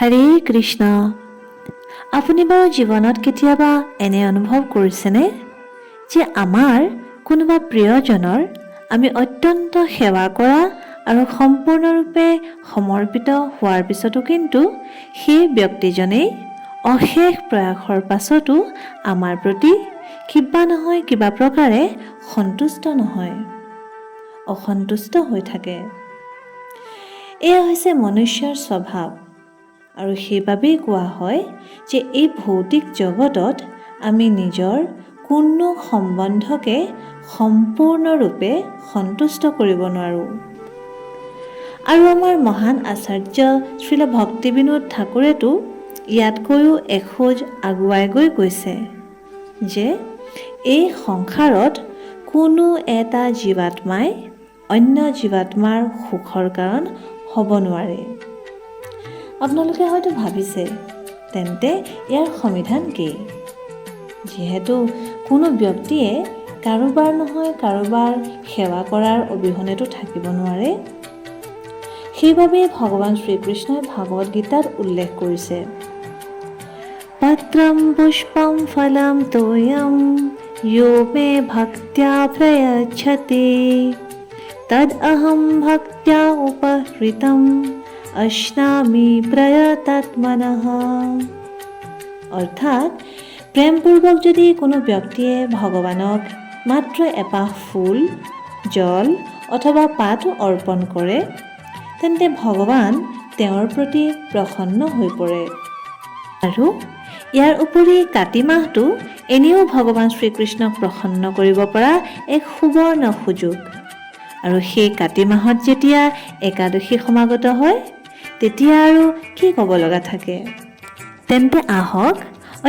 হৰে কৃষ্ণ। আপুনি বাৰু জীৱনত কেতিয়াবা এনে অনুভৱ কৰিছেনে? যে আমাৰ কোনোবা প্ৰিয়জনৰ আমি অত্যন্ত সেৱা কৰা আৰু সম্পূৰ্ণৰূপে সমৰ্পিত হোৱাৰ পিছতো কিন্তু সেই ব্যক্তিজনেই অশেষ প্ৰয়াসৰ পাছতো আমাৰ প্ৰতি কিবা নহয় কিবা প্ৰকাৰে সন্তুষ্ট নহয় অসন্তুষ্ট হৈ থাকে। এয়া হৈছে মনুষ্যৰ স্বভাৱ। আৰু সেইবাবেই কোৱা হয় যে এই ভৌতিক জগতত আমি নিজৰ কোনো সম্বন্ধকে সম্পূৰ্ণৰূপে সন্তুষ্ট কৰিব নোৱাৰোঁ। আৰু আমাৰ মহান আচাৰ্য শ্ৰীল ভক্তিবিনোদ ঠাকুৰেতো ইয়াতকৈও এখোজ আগুৱাই গৈ কৈছে যে এই সংসাৰত কোনো এটা জীৱাত্মাই অন্য জীৱাত্মাৰ সুখৰ কাৰণ হ'ব নোৱাৰে। আপোনালোকে হয়তো ভাবিছে, তেন্তে ইয়াৰ সমিধান কি? যিহেতু কোনো ব্যক্তিয়ে কাৰোবাৰ নহয় কাৰোবাৰ সেৱা কৰাৰ অবিহনেতো থাকিব নোৱাৰে। সেইবাবে ভগৱান শ্ৰীকৃষ্ণই ভাগৱত গীতাত উল্লেখ কৰিছে। পত্ৰম পুষ্পম ফলম তোয়ম য়ো মে ভক্তিয়া প্ৰয়চ্ছতি তদ অহম ভক্তিয়া উপহৃতম। অশ্নামি প্ৰয়তাত্মনঃ অৰ্থাৎ প্ৰেমপূৰ্বক যদি কোনো ব্যক্তিয়ে ভগৱানক মাত্ৰ এপাহ ফুল, জল অথবা পাত অৰ্পণ কৰে, তেন্তে ভগৱান তেওঁৰ প্ৰতি প্ৰসন্ন হৈ পৰে। আৰু ইয়াৰ উপৰি কাতি মাহটো এনেও ভগৱান শ্ৰীকৃষ্ণক প্ৰসন্ন কৰিব পৰা এক সুবৰ্ণ সুযোগ। আৰু সেই কাতি মাহত যেতিয়া একাদশী সমাগত হয় তেতিয়া আৰু কি ক'ব লগা থাকে? তেন্তে আহক,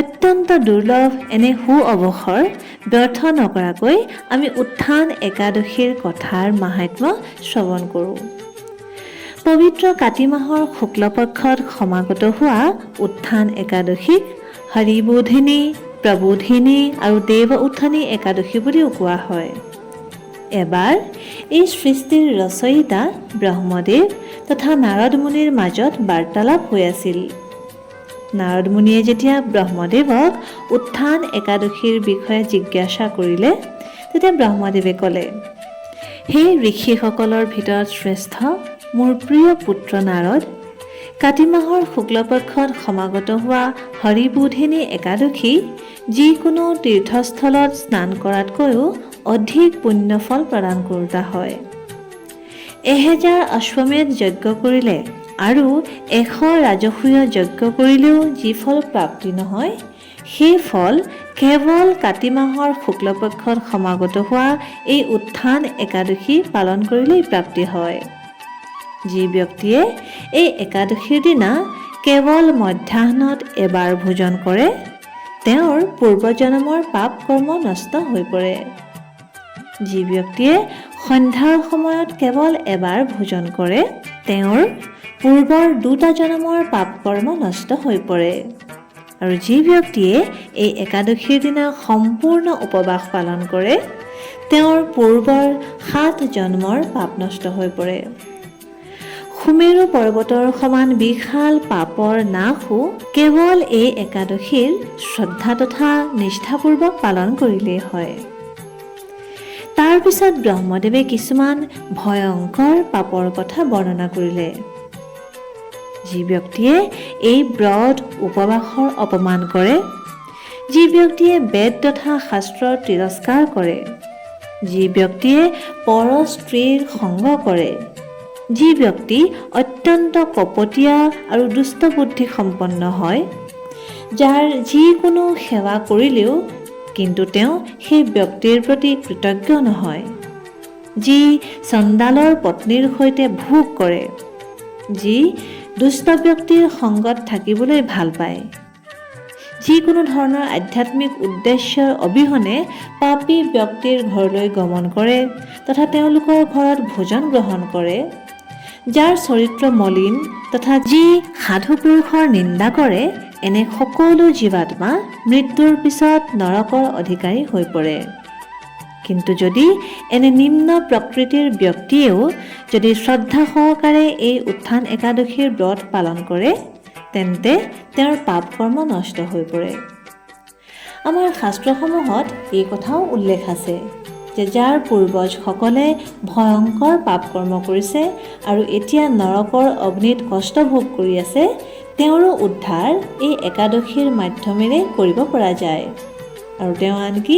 অত্যন্ত দুৰ্লভ এনে সু অৱসৰ ব্যৰ্থ নকৰাকৈ আমি উত্থান একাদশীৰ কথাৰ মাহাত্ম্য শ্ৰৱণ কৰোঁ। পবিত্ৰ কাতি মাহৰ শুক্লপক্ষত সমাগত হোৱা উত্থান একাদশীক হৰিবোধিনী, প্ৰবোধিনী আৰু দেৱ উত্থানী একাদশী বুলিও কোৱা হয়। এবাৰ এই সৃষ্টিৰ ৰচয়িতা ব্ৰহ্মদেৱ তথা নাৰদ মুনিৰ মাজত বাৰ্তালাপ হৈ আছিল। নাৰদ মুনিয়ে যেতিয়া ব্ৰহ্মদেৱক উত্থান একাদশীৰ বিষয়ে জিজ্ঞাসা কৰিলে তেতিয়া ব্ৰহ্মদেৱে ক'লে সেই ঋষিসকলৰ ভিতৰত শ্ৰেষ্ঠ মোৰ প্ৰিয় পুত্ৰ নাৰদ কাতি মাহৰ শুক্লপক্ষত সমাগত হোৱা হৰিবোধিনী একাদশী যিকোনো তীৰ্থস্থলত স্নান কৰাতকৈও অধিক পুণ্যফল প্ৰদান কৰোতা হয়। এহেজাৰ অশ্বমেধ যজ্ঞ কৰিলে আৰু এশ ৰাজসূয় যজ্ঞ কৰিলেও যি ফল প্ৰাপ্তি নহয়, সেই ফল কেৱল কাতি মাহৰ শুক্লপক্ষত সমাগত হোৱা এই উত্থান একাদশী পালন কৰিলেই প্ৰাপ্তি হয়। যি ব্যক্তিয়ে এই একাদশীৰ দিনা কেৱল মধ্যাহ্নত এবাৰ ভোজন কৰে, তেওঁৰ পূৰ্বজন্মৰ পাপ কৰ্ম নষ্ট হৈ পৰে। যি ব্যক্তিয়ে সন্ধ্যাৰ সময়ত কেৱল এবাৰ ভোজন কৰে তেওঁৰ পূৰ্বৰ দুটা জন্মৰ পাপ কৰ্ম নষ্ট হৈ পৰে। আৰু যি ব্যক্তিয়ে এই একাদশীৰ দিনা সম্পূৰ্ণ উপবাস পালন কৰে তেওঁৰ পূৰ্বৰ সাত জন্মৰ পাপ নষ্ট হৈ পৰে। সুমেৰু পৰ্বতৰ সমান বিশাল পাপৰ নাশো কেৱল এই একাদশীৰ শ্ৰদ্ধা তথা নিষ্ঠাপূৰ্বক পালন কৰিলেই হয়। তাৰপিছত ব্ৰহ্মদেৱে কিছুমান ভয়ংকৰ পাপৰ কথা বৰ্ণনা কৰিলে। যি ব্যক্তিয়ে এই ব্ৰত উপবাসৰ অপমান কৰে যি ব্যক্তিয়ে বেদ তথা শাস্ত্ৰৰ তিৰস্কাৰ কৰে যি ব্যক্তিয়ে পৰ স্ত্ৰীৰ সংগ কৰে যি ব্যক্তি অত্যন্ত কপটীয়া আৰু দুষ্টবুদ্ধি সম্পন্ন হয় যাৰ যিকোনো সেৱা কৰিলেও কিন্তু তেওঁ সেই ব্যক্তিৰ প্ৰতি কৃতজ্ঞ নহয়, যি চণ্ডালৰ পত্নীৰ সৈতে ভোগ কৰে, যি দুষ্ট ব্যক্তিৰ সংগত থাকিবলৈ ভালো পায়। যিকোনো ধৰণৰ আধ্যাত্মিক উদ্দেশ্যৰ অবিহনে পাপী ব্যক্তিৰ ঘৰলৈ গমন কৰে তথা তেওঁলোকৰ ঘৰত ভোজন গ্ৰহণ কৰে, যাৰ চৰিত্ৰ মলিন তথা যি সাধু পুৰুষৰ নিন্দা কৰে এনে সকলো জীৱাত্মা মৃত্যুৰ পিছত নৰকৰ অধিকাৰী হৈ পৰে। কিন্তু যদি এনে নিম্ন প্ৰকৃতিৰ ব্যক্তিয়েও যদি শ্ৰদ্ধা সহকাৰে এই উত্থান একাদশীৰ ব্ৰত পালন কৰে তেন্তে তেওঁৰ পাপ কৰ্ম নষ্ট হৈ পৰে। আমাৰ শাস্ত্ৰসমূহত এই কথাও উল্লেখ আছে যে যাৰ পূৰ্বজসকলে ভয়ংকৰ পাপ কৰ্ম কৰিছে আৰু এতিয়া নৰকৰ অগ্নিত কষ্ট ভোগ কৰি আছে তেওঁৰো উদ্ধাৰ এই একাদশীৰ মাধ্যমেৰে কৰিব পৰা যায়। আৰু তেওঁ আনকি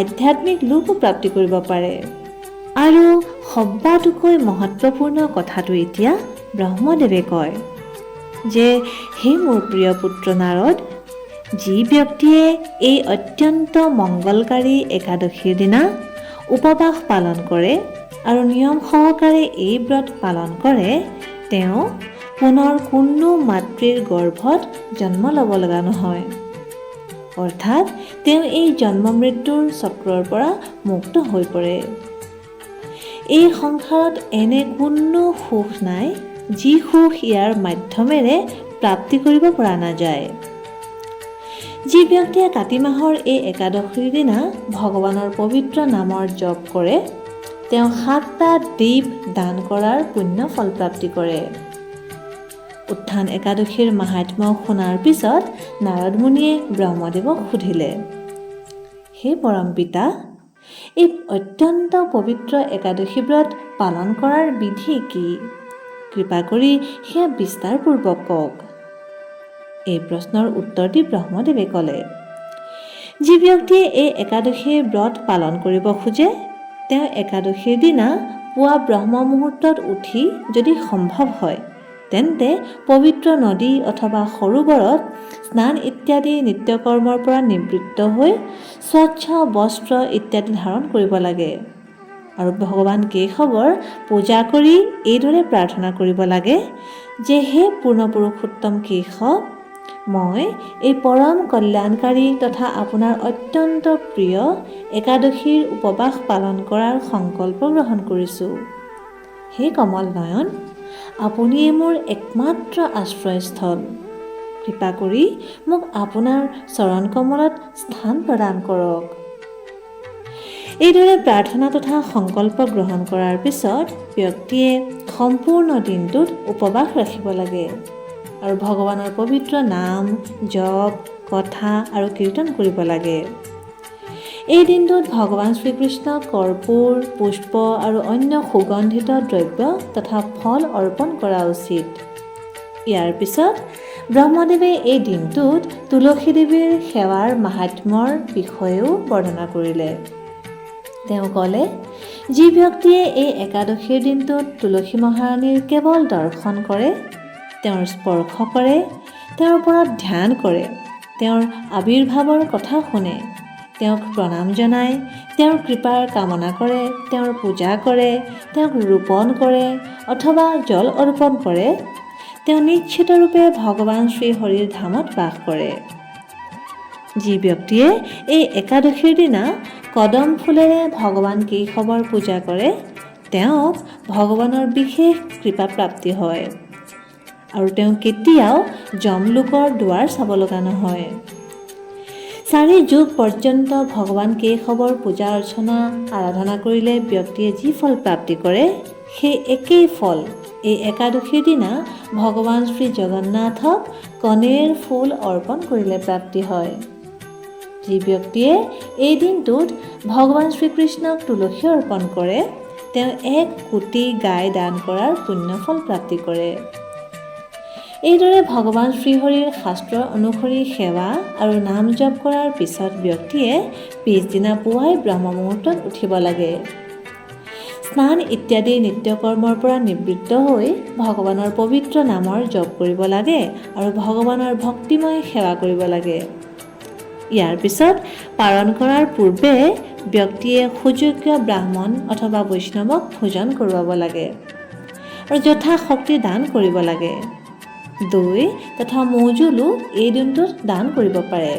আধ্যাত্মিক লোকো প্ৰাপ্তি কৰিব পাৰে। আৰু সবাতোকৈ মহত্বপূৰ্ণ কথাটো এতিয়া ব্ৰহ্মদেৱে কয় যে, হে মোৰ প্ৰিয় পুত্ৰ নাৰদ, যি ব্যক্তিয়ে এই অত্যন্ত মংগলকাৰী একাদশীৰ দিনা উপবাস পালন কৰে আৰু নিয়ম সহকাৰে এই ব্ৰত পালন কৰে, তেওঁ পুনৰ কোনো মাতৃৰ গৰ্ভত জন্ম ল'ব লগা নহয়। অৰ্থাৎ, তেওঁ এই জন্ম মৃত্যুৰ চক্ৰৰ পৰা মুক্ত হৈ পৰে। এই সংসাৰত এনে কোনো সুখ নাই, যি সুখ ইয়াৰ মাধ্যমেৰে প্ৰাপ্তি কৰিব পৰা নাযায়। যি ব্যক্তিয়ে কাতি মাহৰ এই একাদশীৰ দিনা ভগৱানৰ পবিত্ৰ নামৰ জপ কৰে, তেওঁ সাতটা দ্বীপ দান কৰাৰ পুণ্য ফল প্ৰাপ্তি কৰে। উত্থান একাদশীৰ মাহাত্ম্য শুনাৰ পিছত নাৰদ মুনিয়ে ব্ৰহ্মদেৱক সুধিলে হে পৰম পিতা এই অত্যন্ত পবিত্ৰ একাদশী ব্ৰত পালন কৰাৰ বিধি কি? কৃপা কৰি সেয়া বিস্তাৰপূৰ্বক কওক। এই প্ৰশ্নৰ উত্তৰ দি ব্ৰহ্মদেৱে ক'লে যি ব্যক্তিয়ে এই একাদশীৰ ব্ৰত পালন কৰিব খোজে তেওঁ একাদশীৰ দিনা পুৱা ব্ৰহ্ম মুহূৰ্তত উঠি যদি সম্ভৱ হয় তেন্তে পবিত্ৰ নদী অথবা সৰোবৰত স্নান ইত্যাদি নিত্যকৰ্মৰ পৰা নিবৃত্ত হৈ স্বচ্ছ বস্ত্ৰ ইত্যাদি ধাৰণ কৰিব লাগে। আৰু ভগৱান কেশৱৰ পূজা কৰি এইদৰে প্ৰাৰ্থনা কৰিব লাগে যে হে পূৰ্ণপুৰুষোত্তম কেশৱ মই এই পৰম কল্যাণকাৰী তথা আপোনাৰ অত্যন্ত প্ৰিয় একাদশীৰ উপবাস পালন কৰাৰ সংকল্প গ্ৰহণ কৰিছোঁ। হে কমল নয়ন আপুনিয়ে মোৰ একমাত্ৰ আশ্ৰয়স্থল। কৃপা কৰি মোক আপোনাৰ চৰণ কমলত স্থান প্ৰদান কৰক। এইদৰে প্ৰাৰ্থনা তথা সংকল্প গ্ৰহণ কৰাৰ পিছত ব্যক্তিয়ে সম্পূৰ্ণ দিনটোত উপবাস ৰাখিব লাগে আৰু ভগৱানৰ পবিত্ৰ নাম জপ কথা আৰু কীৰ্তন কৰিব লাগে। এই দিনটোত ভগৱান শ্ৰীকৃষ্ণক কৰ্পূৰ, পুষ্প আৰু অন্য সুগন্ধিত দ্ৰব্য তথা ফল অৰ্পণ কৰা উচিত। ইয়াৰ পিছত ব্ৰহ্মদেৱে এই দিনটোত তুলসী দেৱীৰ সেৱাৰ মাহাত্ম্যৰ বিষয়েও বৰ্ণনা কৰিলে। তেওঁ ক'লে, যি ব্যক্তিয়ে এই একাদশীৰ দিনটোত তুলসী মহাৰাণীৰ কেৱল দৰ্শন কৰে, তেওঁৰ স্পৰ্শ কৰে, তেওঁৰ ওপৰত ধ্যান কৰে, তেওঁৰ আৱিৰ্ভাৱৰ কথা শুনে তেওঁক প্ৰণাম জনায় তেওঁৰ কৃপাৰ কামনা কৰে, তেওঁৰ পূজা কৰে, তেওঁক ৰোপণ কৰে, অথবা জল অৰ্পণ কৰে। তেওঁ নিশ্চিতৰূপে ভগৱান শ্ৰীহৰিৰ ধামত বাস কৰে। যি ব্যক্তিয়ে এই একাদশীৰ দিনা কদম ফুলেৰে ভগৱান কেশৱৰ পূজা কৰে, তেওঁক ভগৱানৰ বিশেষ কৃপা প্ৰাপ্তি হয়। আৰু তেওঁ কেতিয়াও যমলোকৰ দুৱাৰ চাব লগা নহয়। চাৰি যুগ পৰ্যন্ত ভগৱান কেশৱৰ পূজা, অৰ্চনা, আৰাধনা কৰিলে ব্যক্তিয়ে যি ফল প্ৰাপ্তি কৰে, সেই একেই ফল। এই একাদশীৰ দিনা ভগৱান শ্ৰী জগন্নাথক কণীৰ ফুল অৰ্পণ কৰিলে প্ৰাপ্তি হয়। যি ব্যক্তিয়ে এই দিনটোত ভগৱান শ্ৰীকৃষ্ণক তুলসী অৰ্পণ কৰে, তেওঁ এক কোটি গাই দান কৰাৰ পুণ্যফল প্ৰাপ্তি কৰে। এইদৰে ভগৱান শ্ৰীহৰিৰ শাস্ত্ৰ অনুসৰি সেৱা আৰু নাম জপ কৰাৰ পিছত ব্যক্তিয়ে পিছদিনা পুৱাই ব্ৰহ্ম মুহূৰ্তত উঠিব লাগে। স্নান ইত্যাদি নিত্যকৰ্মৰ পৰা নিবৃত্ত হৈ ভগৱানৰ পবিত্ৰ নামৰ জপ কৰিব লাগে আৰু ভগৱানৰ ভক্তিময় সেৱা কৰিব লাগে। ইয়াৰ পিছত পালন কৰাৰ পূৰ্বে ব্যক্তিয়ে সুযোগ্য ব্ৰাহ্মণ অথবা বৈষ্ণৱক ভোজন কৰোৱাব লাগে আৰু যথাশক্তি দান কৰিব লাগে। দৈ তথা মৌজোলো এই দিনটোত দান কৰিব পাৰে।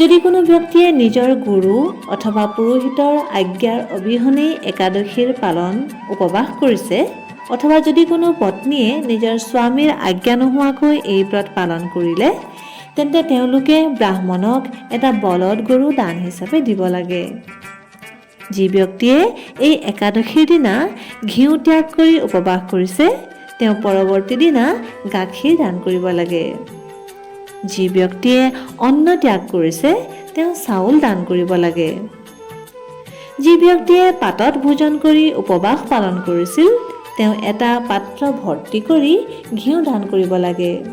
যদি কোনো ব্যক্তিয়ে নিজৰ গুৰু অথবা পুৰোহিতৰ আজ্ঞাৰ অবিহনেই একাদশীৰ পালন উপবাস কৰিছে, অথবা যদি কোনো পত্নীয়ে নিজৰ স্বামীৰ আজ্ঞা নোহোৱাকৈ এই ব্ৰত পালন কৰিলে, তেন্তে তেওঁলোকে ব্ৰাহ্মণক এটা বলদ গৰু দান হিচাপে দিব লাগে। যি ব্যক্তিয়ে এই একাদশীৰ দিনা ঘিউ ত্যাগ কৰি উপবাস কৰিছে তেওঁ পৰৱৰ্তী দিনা গাখীৰ দান কৰিব লাগে। যি ব্যক্তিয়ে অন্ন ত্যাগ কৰিছে, তেওঁ চাউল দান কৰিব লাগে। যি ব্যক্তিয়ে পাতত ভোজন কৰি উপবাস পালন কৰিছিল, তেওঁ এটা পাত্ৰ ভৰ্তি কৰি ঘিউ দান কৰিব লাগে।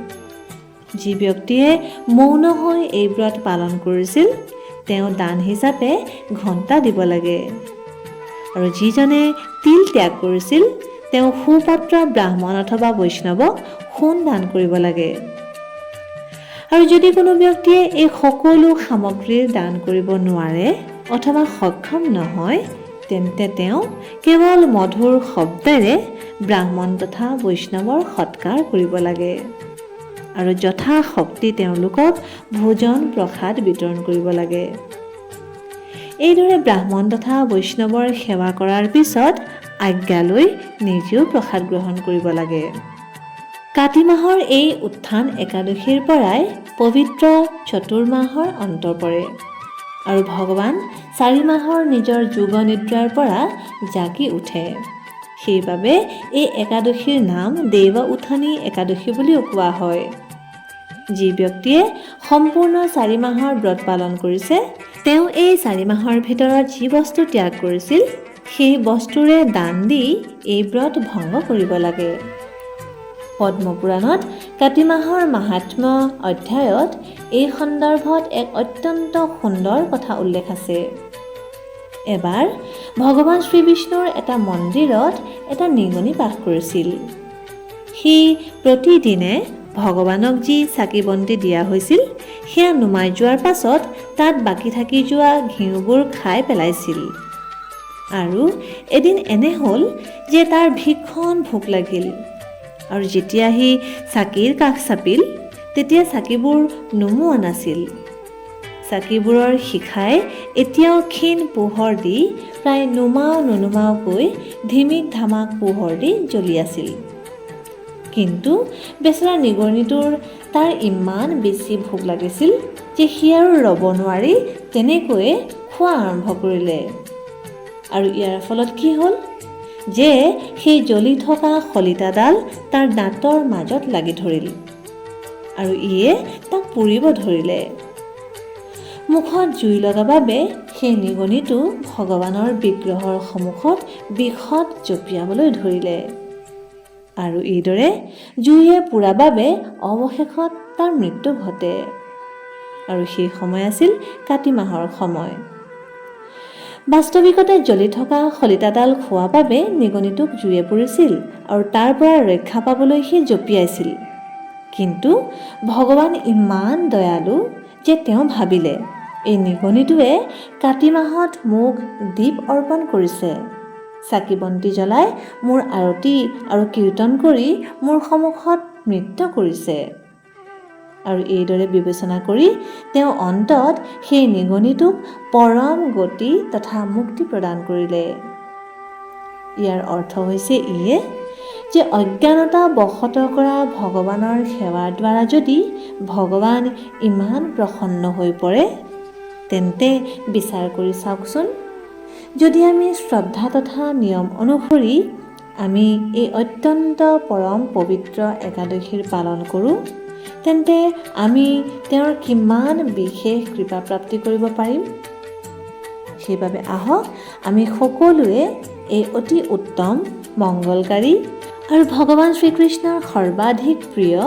যি ব্যক্তিয়ে মৌন হৈ এই ব্ৰত পালন কৰিছিল, তেওঁ দান হিচাপে ঘণ্টা দিব লাগে। আৰু যিজনে তিল ত্যাগ কৰিছিল তেওঁ সুপাত্ৰ ব্ৰাহ্মণ অথবা বৈষ্ণৱক সোণ দান কৰিব লাগে। আৰু যদি কোনো ব্যক্তিয়ে এই সকলো সামগ্ৰীৰ দান কৰিব নোৱাৰে অথবা সক্ষম নহয় তেন্তে তেওঁ কেৱল মধুৰ শব্দেৰে ব্ৰাহ্মণ তথা বৈষ্ণৱৰ সৎকাৰ কৰিব লাগে। আৰু যথাশক্তি তেওঁলোকক ভোজন প্ৰসাদ বিতৰণ কৰিব লাগে। এইদৰে ব্ৰাহ্মণ তথা বৈষ্ণৱৰ সেৱা কৰাৰ পিছত আজ্ঞা লৈ নিজেও প্ৰসাদ গ্ৰহণ কৰিব লাগে। কাতি মাহৰ এই উত্থান একাদশীৰ পৰাই পবিত্ৰ চতুৰ্মাহৰ অন্ত পৰে আৰু ভগৱান চাৰি মাহৰ নিজৰ যোগ নিদ্ৰাৰ পৰা জাগি উঠে। সেইবাবে এই একাদশীৰ নাম দেৱ উত্থানী একাদশী বুলিও কোৱা হয়। যি ব্যক্তিয়ে সম্পূৰ্ণ চাৰি মাহৰ ব্ৰত পালন কৰিছে তেওঁ এই চাৰি মাহৰ ভিতৰত যি বস্তু ত্যাগ কৰিছিল সেই বস্তুৰে দান দি এই ব্ৰত ভংগ কৰিব লাগে। পদ্মপুৰাণত কাতি মাহৰ মাহাত্ম্য অধ্যায়ত এই সন্দৰ্ভত এক অত্যন্ত সুন্দৰ কথা উল্লেখ আছে। এবাৰ ভগৱান শ্ৰীবিষ্ণুৰ এটা মন্দিৰত এটা নিগনি বাস কৰিছিল। সি প্ৰতিদিনে ভগৱানক যি চাকি বন্তি দিয়া হৈছিল সেয়া নুমাই যোৱাৰ পাছত তাত বাকী থাকি যোৱা ঘিউবোৰ খাই পেলাইছিল। আৰু এদিন এনে হ'ল যে তাৰ ভীষণ ভোক লাগিল। আৰু যেতিয়া সি চাকিৰ কাষ চাপিল তেতিয়া চাকিবোৰ নুমুৱা নাছিল। চাকিবোৰৰ শিখাই এতিয়াও ক্ষীণ পোহৰ দি প্ৰায় নুমাও নুনুমাওকৈ ধিমিক ধামাক পোহৰ দি জ্বলি আছিল। কিন্তু বেচেৰা নিগনিটোৰ তাৰ ইমান বেছি ভোক লাগিছিল যে সি আৰু ৰ'ব নোৱাৰি তেনেকৈয়ে খোৱা আৰম্ভ কৰিলে। আৰু ইয়াৰ ফলত কি হ'ল? যে সেই জ্বলি থকা শলিতাডাল তাৰ দাঁতৰ মাজত লাগি ধৰিল আৰু ইয়ে তাক পুৰিব ধৰিলে। মুখত জুই লগা বাবে সেই নিগনিটো ভগৱানৰ বিগ্ৰহৰ সন্মুখত বিষত জঁপিয়াবলৈ ধৰিলে। আৰু এইদৰে জুইয়ে পুৰা বাবে অৱশেষত তাৰ মৃত্যু ঘটে। আৰু সেই সময় আছিল কাতি মাহৰ সময়। বাস্তৱিকতে জ্বলি থকা শলিতাডাল খোৱা বাবে নিগনিটোক জুয়ে পুৰিছিল আৰু তাৰ পৰা ৰক্ষা পাবলৈ সি জঁপিয়াইছিল। কিন্তু ভগৱান ইমান দয়ালু যে তেওঁ ভাবিলে এই নিগনিটোৱে কাতি মাহত মোক দীপ অৰ্পণ কৰিছে। চাকি বন্তি জ্বলাই মোৰ আৰতি আৰু কীৰ্তন কৰি মোৰ সন্মুখত নৃত্য কৰিছে। আৰু এইদৰে বিবেচনা কৰি তেওঁ অন্তত সেই নিগনিটোক পৰম গতি তথা মুক্তি প্ৰদান কৰিলে। ইয়াৰ অৰ্থ হৈছে ইয়ে যে অজ্ঞানতা বশত কৰা ভগৱানৰ সেৱাৰ দ্বাৰা যদি ভগৱান ইমান প্ৰসন্ন হৈ পৰে তেন্তে বিচাৰ কৰি চাওকচোন যদি আমি শ্ৰদ্ধা তথা নিয়ম অনুসৰি আমি এই অত্যন্ত পৰম পবিত্ৰ একাদশীৰ পালন কৰোঁ তেন্তে আমি তেওঁৰ কিমান বিশেষ কৃপা প্ৰাপ্তি কৰিব পাৰিম? সেইবাবে আহক, আমি সকলোৱে এই অতি উত্তম, মংগলকাৰী আৰু ভগৱান শ্ৰীকৃষ্ণৰ সৰ্বাধিক প্ৰিয়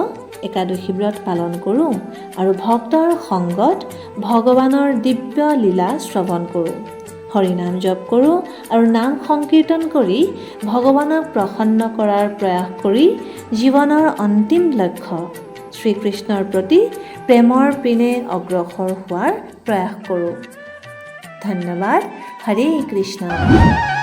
একাদশী ব্ৰত পালন কৰোঁ আৰু ভক্তৰ সংগত ভগৱানৰ দিব্য লীলা শ্ৰৱণ কৰোঁ। হৰিনাম জপ কৰোঁ আৰু নাম সংকীৰ্তন কৰি ভগৱানক প্ৰসন্ন কৰাৰ প্ৰয়াস কৰি জীৱনৰ অন্তিম লক্ষ্য শ্ৰীকৃষ্ণৰ প্ৰতি প্ৰেমৰ পিনে অগ্ৰসৰ হোৱাৰ প্ৰয়াস কৰোঁ। ধন্যবাদ। হৰে কৃষ্ণ।